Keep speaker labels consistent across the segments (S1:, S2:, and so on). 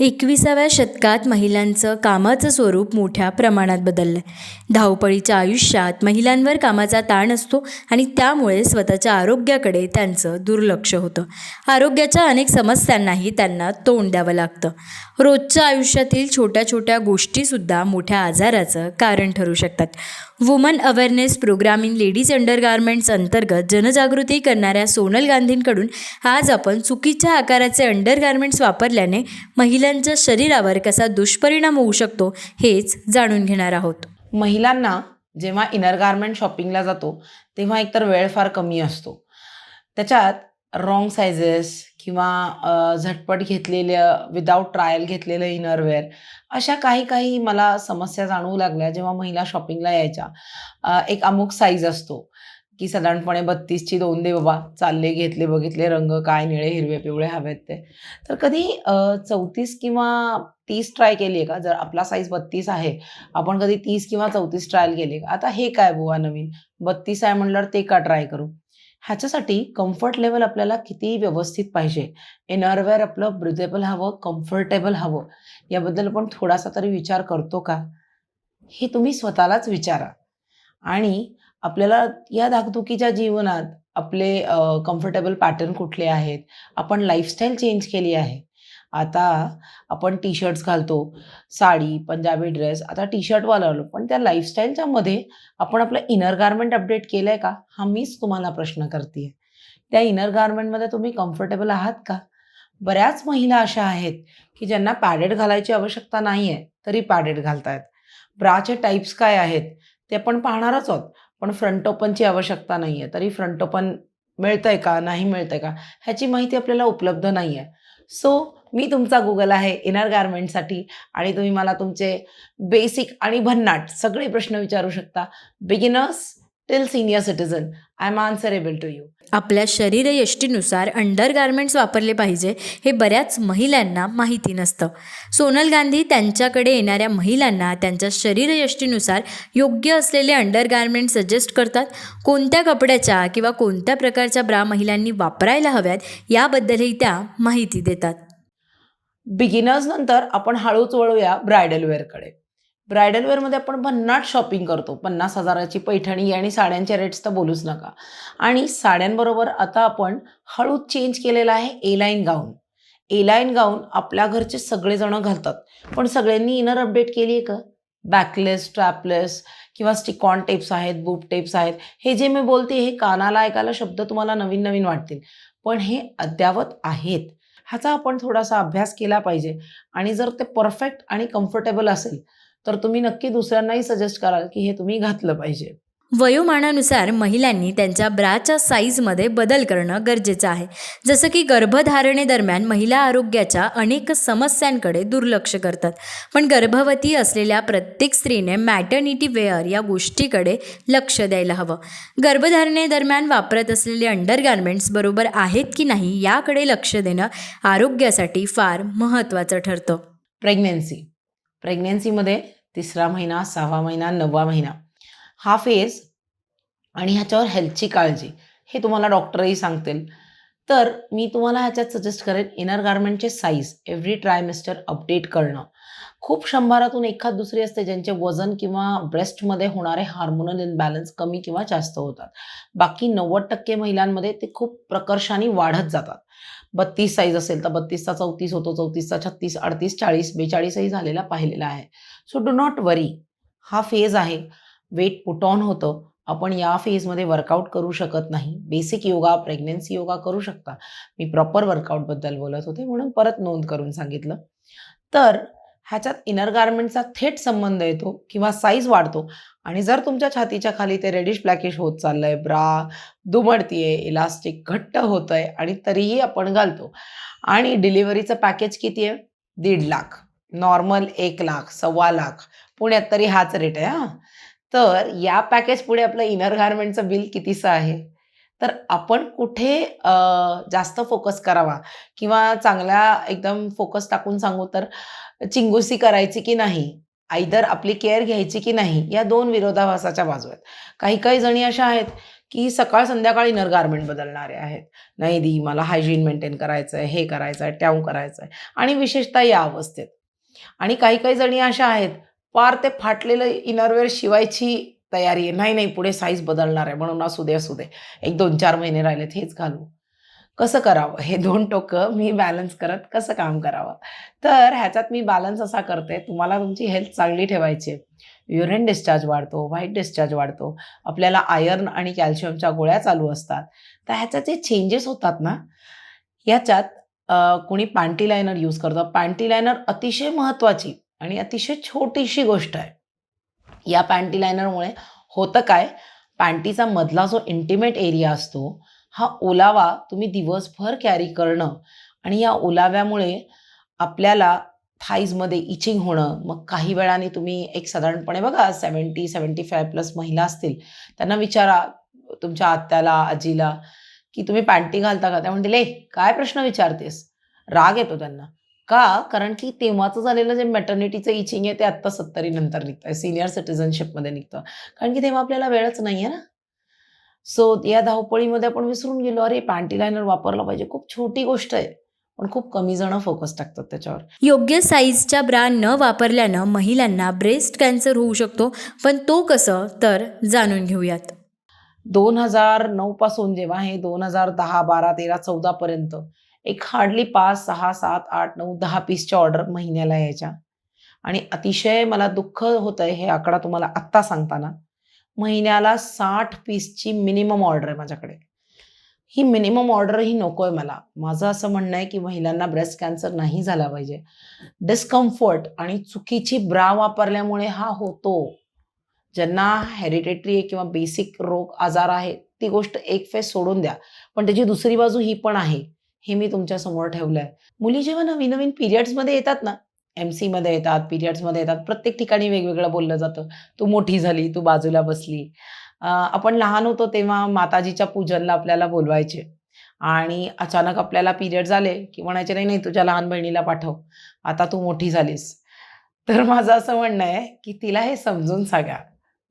S1: एकविसाव्या शतकात महिलांचं कामाचं स्वरूप मोठ्या प्रमाणात बदललं. आहे धावपळीच्या आयुष्यात महिलांवर कामाचा ताण असतो आणि त्यामुळे स्वतःच्या आरोग्याकडे त्यांचं दुर्लक्ष होतं. आरोग्याच्या अनेक समस्यांनाही त्यांना तोंड द्यावं लागतं. रोजच्या आयुष्यातील छोट्या छोट्या गोष्टीसुद्धा मोठ्या आजाराचं कारण ठरू शकतात. Woman awareness programme in ladies under garments अंतर्गत जनजागृती करणाऱ्या सोनल गांधींकडून आज आपण चुकीच्या आकाराचे अंडर गार्मेंट्स वापरल्याने महिला महिलांच्या शरीरावर कसा दुष्परिणाम होऊ शकतो हेच जाणून घेणार आहोत.
S2: महिलांना जेव्हा इनर गार्मेंट शॉपिंगला जातो तेव्हा एकतर वेळ फार कमी असतो. त्याच्यात रॉंग सायझेस किंवा झटपट घेतलेलं विदाऊट ट्रायल घेतलेलं इनरवेअर अशा काही काही मला समस्या जाणवू लागल्या जेव्हा महिला शॉपिंगला यायच्या. एक अमुक साईज असतो. की साधारणपणे बत्तीसची दोन दे बाबा चालले घेतले बघितले रंग काय निळे हिरवे पिवळे हवेत ते. तर कधी चौतीस किंवा तीस ट्राय केली आहे का? जर आपला साईज बत्तीस आहे आपण कधी तीस किंवा चौतीस ट्रायल केले का? आता हे काय बुवा नवीन? बत्तीस आहे म्हणल्यावर ते का ट्राय करू? ह्याच्यासाठी कम्फर्ट लेवल आपल्याला किती व्यवस्थित पाहिजे? इनरवेअर आपलं ब्रिदेबल हवं कम्फर्टेबल हवं. याबद्दल आपण थोडासा तरी विचार करतो का? हे तुम्ही स्वतःलाच विचारा. आणि आपल्याला या धाकधुकीच्या जीवनात आपले कम्फर्टेबल पॅटर्न कुठले आहेत? आपण लाईफस्टाईल चेंज केली आहे. आता आपण टी शर्ट्स घालतो साडी पंजाबी ड्रेस आता टी शर्टवाला आलो पण त्या लाईफस्टाईलच्या मध्ये आपण आपलं इनर गार्मेंट अपडेट केलं आहे का? हा मीच तुम्हाला प्रश्न करते त्या इनर गार्मेंटमध्ये तुम्ही कम्फर्टेबल आहात का? बऱ्याच महिला अशा आहेत की ज्यांना पॅडेड घालायची आवश्यकता नाही आहे तरी पॅडेड घालतायत. ब्राचे टाईप्स काय आहेत? ते आपण पाहणारच आहोत. पण फ्रंट ओपनची आवश्यकता नाही आहे तरी फ्रंट ओपन मिळतंय का? नाही मिळतंय का? ह्याची माहिती आपल्याला उपलब्ध नाही आहे सो मी तुमचा गुगल आहे इनर गारमेंटसाठी आणि तुम्ही मला तुमचे बेसिक आणि भन्नाट सगळे प्रश्न विचारू शकता. Beginners till senior citizen I am answerable to you
S1: आपल्या शरीरयष्टीनुसार अंडर गार्मेंट्स वापरले पाहिजे हे बऱ्याच महिलांना माहिती नसतं. सोनल गांधी त्यांच्याकडे येणाऱ्या महिलांना त्यांच्या शरीरयष्टीनुसार योग्य असलेले अंडर गार्मेंट सजेस्ट करतात. कोणत्या कपड्याच्या किंवा कोणत्या प्रकारच्या ब्रा महिलांनी वापरायला हव्यात याबद्दलही त्या माहिती देतात.
S2: बिगिनर्स नंतर आपण हळूच वळूया ब्रायडल वेअरकडे ब्रायडल वेअरमध्ये आपण भन्नाट शॉपिंग करतो. पन्नास हजाराची पैठणी आणि साड्यांचे रेट्स तर बोलूच नका. आणि साड्यांबरोबर आता आपण हळू चेंज केलेला आहे एलाईन गाऊन एलाईन गाऊन आपल्या घरचे सगळेजण घालतात. पण सगळ्यांनी इनर अपडेट केली आहे का? बॅकलेस ट्रॅपलेस किंवा स्टिकॉन टेप्स आहेत बूप टेप्स आहेत. हे जे मी बोलते हे कानाला ऐकायला शब्द तुम्हाला नवीन नवीन वाटतील. पण हे अद्यावत आहेत. ह्याचा आपण थोडासा अभ्यास केला पाहिजे. आणि जर ते परफेक्ट आणि कम्फर्टेबल असेल तर तुम्ही नक्की दुसऱ्यांनाही सजेस्ट कराल की हे तुम्ही घातलं पाहिजे.
S1: वयोमानानुसार महिलांनी त्यांच्या ब्राच्या साईजमध्ये बदल करणं गरजेचं आहे. जसं की गर्भधारणेदरम्यान महिला आरोग्याच्या अनेक समस्यांकडे दुर्लक्ष करतात. पण गर्भवती असलेल्या प्रत्येक स्त्रीने मॅटर्निटी वेअर या गोष्टीकडे लक्ष द्यायला हवं. गर्भधारणेदरम्यान वापरत असलेले अंडर गार्मेंट्स बरोबर आहेत की नाही याकडे लक्ष देणं आरोग्यासाठी फार महत्त्वाचं ठरतं.
S2: प्रेग्नेन्सी प्रेग्नेन्सीमध्ये तिसरा महिना सहावा महिना नववा महिना. हा फेज आणि ह्याच्यावर हेल्थची काळजी हे तुम्हाला डॉक्टरही सांगतील. तर मी तुम्हाला ह्याच्यात सजेस्ट करेन इनर गार्मेंटचे साईज एव्हरी ट्रायमेस्टर अपडेट करणं. खूप शंभरातून एखाद दुसरी असते ज्यांचे वजन किंवा ब्रेस्टमध्ये होणारे हार्मोनल इनबॅलन्स कमी किंवा जास्त होतात. बाकी नव्वद टक्के महिलांमध्ये ते खूप प्रकर्षाने वाढत जातात. बत्तीस साईज असेल तर बत्तीसचा चौतीस होतो चौतीसचा छत्तीस अडतीस चाळीस बेचाळीसही झालेला पाहिलेला आहे. सो डू नॉट वरी हा फेज आहे. वेट पुट ऑन होतं. आपण या फेजमध्ये वर्कआउट करू शकत नाही. बेसिक योगा प्रेग्नेन्सी योगा करू शकता. मी प्रॉपर वर्कआउटबद्दल बोलत होते म्हणून परत नोंद करून सांगितलं. तर ह्याच्यात इनर गार्मेंटचा थेट संबंध येतो किंवा साईज वाढतो. आणि जर तुमच्या छातीच्या खाली ते रेडिश ब्लॅकिश होत चाललंय ब्रा दुमडतीये इलास्टिक घट्ट होत आहे आणि तरीही आपण घालतो. आणि डिलिव्हरीचं पॅकेज किती आहे? दीड लाख. नॉर्मल एक लाख सव्वा लाख. पुण्यात तरी हाच रेट आहे हां. तर या पॅकेज पुढे आपलं इनर गार्मेंटचं बिल कितीचं आहे? तर आपण कुठे जास्त फोकस करावा? किंवा चांगल्या एकदम फोकस टाकून सांगू तर चिंगुसी करायची की नाही? आयदर आपली केअर घ्यायची की नाही? या दोन विरोधाभासाच्या बाजू आहेत. काही काही जणी अशा आहेत की सकाळ संध्याकाळ इनर गार्मेंट बदलणारे आहेत. नाही दी मला हायजीन मेंटेन करायचं आहे हे करायचं आहे ट्याव करायचं आहे आणि विशेषतः या अवस्थेत. आणि काही काही जणी अशा आहेत पार ते फाटलेलं इनरवेअर शिवायची तयारी आहे. नाही नाही पुढे साईज बदलणार आहे. म्हणून असू दे असू दे. एक दोन चार महिने राहिलेत हेच घालू. कसं करावं? हे दोन टोकं मी बॅलन्स करत कसं काम करावं? तर ह्याच्यात मी बॅलन्स असा करते. तुम्हाला तुमची हेल्थ चांगली ठेवायची आहे. युरिन डिस्चार्ज वाढतो व्हाईट डिस्चार्ज वाढतो. आपल्याला आयर्न आणि कॅल्शियमच्या गोळ्या चालू असतात. तर ह्याच्यात जे चेंजेस होतात ना याच्यात कुणी कोणी पॅन्टी लायनर यूज करतं. पॅन्टी लायनर अतिशय महत्त्वाची आणि अतिशय छोटीशी गोष्ट आहे. या पॅन्टी लायनरमुळे होतं काय? पॅन्टीचा मधला जो इंटिमेट एरिया असतो हा ओलावा तुम्ही दिवसभर कॅरी करणं आणि या ओलाव्यामुळे आपल्याला थाईजमध्ये इचिंग होणं मग काही वेळाने तुम्ही एक साधारणपणे बघा सेवन्टी सेवन्टी फाय प्लस महिला असतील त्यांना विचारा तुमच्या आत्याला आजीला की तुम्ही पॅन्टी घालता का? त्या म्हणतील ए काय प्रश्न विचारतेस? राग येतो त्यांना. का? कारण की तेव्हाचं झालेलं जे मॅटर्निटीचं इचिंग आहे ते आत्ता सत्तरी नंतर निघतं सिनियर सिटीजनशिपमध्ये निघतं कारण की तेव्हा आपल्याला वेळच नाही आहे ना. सो या धावपळीमध्ये आपण विसरून गेलो. अरे पॅन्टी लायनर वापरला पाहिजे. खूप छोटी गोष्ट आहे. पण खूप कमी जण फोकस टाकतात त्याच्यावर.
S1: योग्य साईजच्या ब्रा न वापरल्यानं महिलांना ब्रेस्ट कॅन्सर होऊ शकतो. पण तो कसं? तर जाणून घेऊयात.
S2: दोन हजार नऊ पासून जेव्हा हे दोन हजार दहा बारा तेरा चौदा पर्यंत एक हार्डली पाच सहा सात आठ नऊ दहा पीसच्या ऑर्डर महिन्याला यायच्या. आणि अतिशय मला दुःख होत आहे हे आकडा तुम्हाला आत्ता सांगताना. महिन्याला साठ पीसची मिनिमम ऑर्डर आहे माझ्याकडे. ही मिनिमम ऑर्डर ही नको आहे मला. माझं असं म्हणणं आहे की महिलांना ब्रेस्ट कॅन्सर नाही झाला पाहिजे. डिस्कम्फर्ट आणि चुकीची ब्रा वापरल्यामुळे हा होतो. ज्यांना हेरिटेटरी आहे किंवा बेसिक रोग आजार आहे ती गोष्ट एक फेस सोडून द्या. पण त्याची दुसरी बाजू ही पण आहे. हे मी तुमच्यासमोर ठेवलं आहे मुली जेव्हा नवीन नवीन पिरियड्समध्ये येतात ना एम सीमध्ये येतात पिरियड्समध्ये येतात प्रत्येक ठिकाणी वेगवेगळं बोललं जातं. तू मोठी झाली तू बाजूला बसली. आपण लहान होतो तेव्हा माताजीच्या पूजनला आपल्याला बोलवायचे. आणि अचानक आपल्याला पिरियड झाले की म्हणायचे नाही नाही तुझ्या लहान बहिणीला पाठव. आता तू मोठी झालीस. तर माझं असं म्हणणं आहे की तिला हे समजून सांगा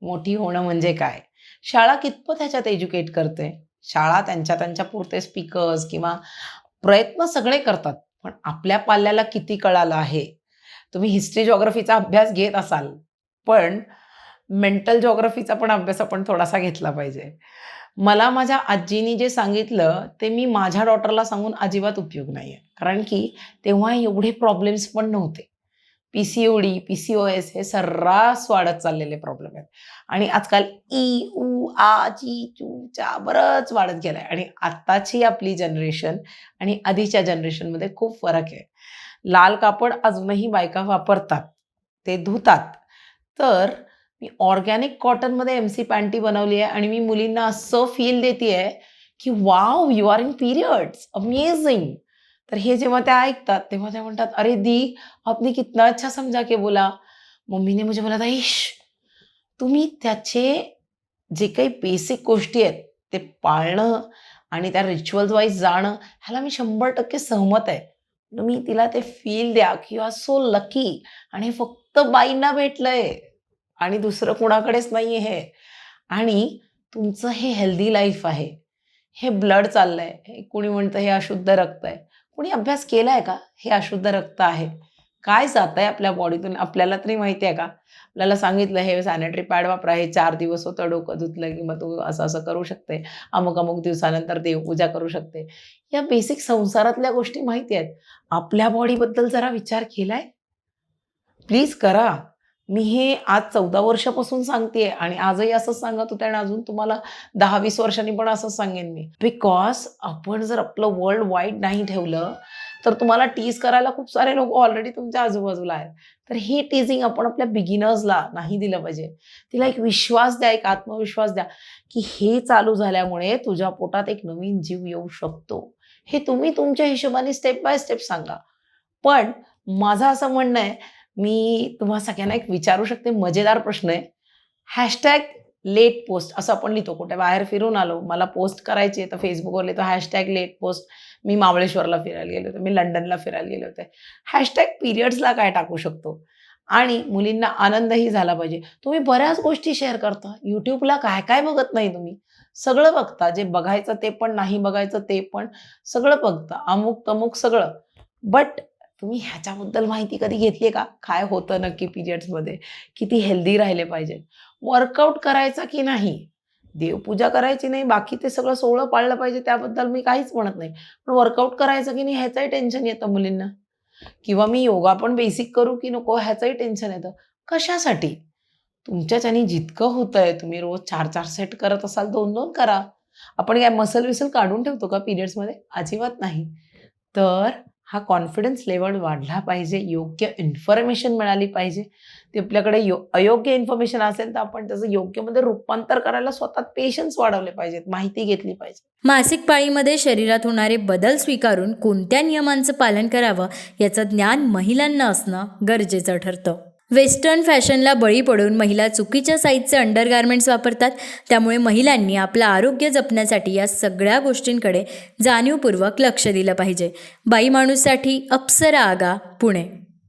S2: मोठी होणं म्हणजे काय? शाळा कितपत ह्याच्यात एज्युकेट करते? शाळा त्यांच्या त्यांच्या पुरते स्पीकर्स किंवा प्रयत्न सगळे करतात पण आपल्या पाल्याला किती कळालं आहे? तुम्ही हिस्ट्री जॉग्रफीचा अभ्यास घेत असाल पण मेंटल जॉग्रफीचा पण अभ्यास आपण थोडासा घेतला पाहिजे. मला माझ्या आजीनी जे सांगितलं ते मी माझ्या डॉटरला सांगून अजिबात उपयोग नाही आहे कारण की तेव्हा एवढे प्रॉब्लेम्स पण नव्हते. P C O D P C O S हे सर्रास वाढत चाललेले प्रॉब्लेम आहेत. आणि आजकाल ई उ आ ची चू चा बरंच वाढत गेलाय. आणि आत्ताची आपली जनरेशन आणि आधीच्या जनरेशनमध्ये खूप फरक आहे. लाल कापड अजूनही बायका वापरतात. ते धुतात. तर मी ऑर्गॅनिक कॉटनमध्ये एम सी पॅन्टी बनवली आहे आणि मी मुलींना असं फील देते आहे की wow you are in periods amazing तर हे जेव्हा त्या ऐकतात तेव्हा त्या म्हणतात अरे दी आपने कितना अच्छा समजा के बोला. मम्मी ने मुझे बोला था तुम्ही त्याचे जे काही बेसिक गोष्टी आहेत ते पाळणं आणि त्या रिच्युअल्स वाईज जाणं ह्याला मी शंभर टक्के सहमत आहे. तुम्ही तिला ते फील द्या की यू आर सो लकी आणि फक्त बाईंना भेटलंय आणि दुसरं कुणाकडेच नाही हे. आणि तुमचं हे हेल्दी लाईफ आहे. हे ब्लड चाललंय. हे कुणी म्हणतं हे अशुद्ध रक्त आहे. कुणी अभ्यास केला आहे का? हे अशुद्ध रक्त आहे. काय जात आहे आपल्या बॉडीतून आपल्याला तरी माहिती आहे का? आपल्याला सांगितलं हे सॅनिटरी पॅड वापरा. हे चार दिवस होतं डोकं धुतलं की मग तू असं असं करू शकते. अमुक अमुक दिवसानंतर देवपूजा करू शकते. या बेसिक संसारातल्या गोष्टी माहिती आहेत. आपल्या बॉडीबद्दल जरा विचार केलाय? प्लीज करा. मी हे आज चौदा वर्षापासून सांगतेय आणि आजही असंच सांगत होते आणि अजून तुम्हाला दहा वीस वर्षांनी पण असंच सांगेन मी. बिकॉज आपण जर आपलं वर्ल्ड वाईड नाही ठेवलं तर तुम्हाला टीज करायला खूप सारे लोक ऑलरेडी तुमच्या आजूबाजूला आहेत. तर हे टीजिंग आपण आपल्या बिगिनर्सला नाही दिलं पाहिजे. तिला एक विश्वास द्या एक आत्मविश्वास द्या की हे चालू झाल्यामुळे तुझ्या पोटात एक नवीन जीव येऊ शकतो. हे तुम्ही तुमच्या हिशोबाने स्टेप बाय स्टेप सांगा. पण माझं असं म्हणणं आहे मी तुम्हा सगळ्यांना एक विचारू शकते मजेदार प्रश्न आहे. हॅशटॅग लेट पोस्ट असं आपण लिहितो कुठे बाहेर फिरून आलो मला पोस्ट करायची आहे तर फेसबुकवर लिहितो हॅशटॅग लेट पोस्ट मी महाबळेश्वरला फिरायला गेले होते मी लंडनला फिरायला गेले होते. हॅशटॅग पिरियड्सला काय टाकू शकतो? आणि मुलींना आनंदही झाला पाहिजे. तुम्ही बऱ्याच गोष्टी शेअर करता. यूट्यूबला काय काय बघत नाही तुम्ही? सगळं बघता. जे बघायचं ते पण नाही बघायचं ते पण सगळं बघता. अमुक तमुक सगळं. बट तुम्ही ह्याच्याबद्दल माहिती कधी घेतली का? काय होतं नक्की पिरियड्समध्ये किती हेल्दी राहिले पाहिजे वर्कआउट करायचा की नाही? देवपूजा करायची नाही बाकी ते सगळं सोहळं पाळलं पाहिजे त्याबद्दल मी काहीच म्हणत नाही. पण वर्कआउट करायचं की नाही ह्याचंही टेन्शन येतं मुलींना. किंवा मी योगा पण बेसिक करू की नको ह्याचंही टेन्शन येतं. कशासाठी? तुमच्याच्यानी जितकं होतंय तुम्ही रोज चार चार सेट करत असाल दोन दोन करा. आपण काय मसल विसल काढून ठेवतो का पिरियड्समध्ये अजिबात नाही. तर हा कॉन्फिडन्स लेवल वाढला पाहिजे योग्य इन्फॉर्मेशन मिळाली पाहिजे. ते आपल्याकडे यो अयोग्य इन्फॉर्मेशन असेल तर आपण त्याचं योग्यमध्ये रूपांतर करायला स्वतः पेशन्स वाढवले पाहिजेत माहिती घेतली पाहिजे.
S1: मासिक पाळीमध्ये शरीरात होणारे बदल स्वीकारून कोणत्या नियमांचं पालन करावं याचं ज्ञान महिलांना असणं गरजेचं ठरतं. वेस्टर्न फॅशनला बळी पडून महिला चुकीच्या साईजचे अंडरगार्मेंट्स वापरतात. त्यामुळे महिलांनी आपलं आरोग्य जपण्यासाठी या सगळ्या गोष्टींकडे जाणीवपूर्वक लक्ष दिलं पाहिजे. बाई माणूससाठी अप्सरा आगा पुणे.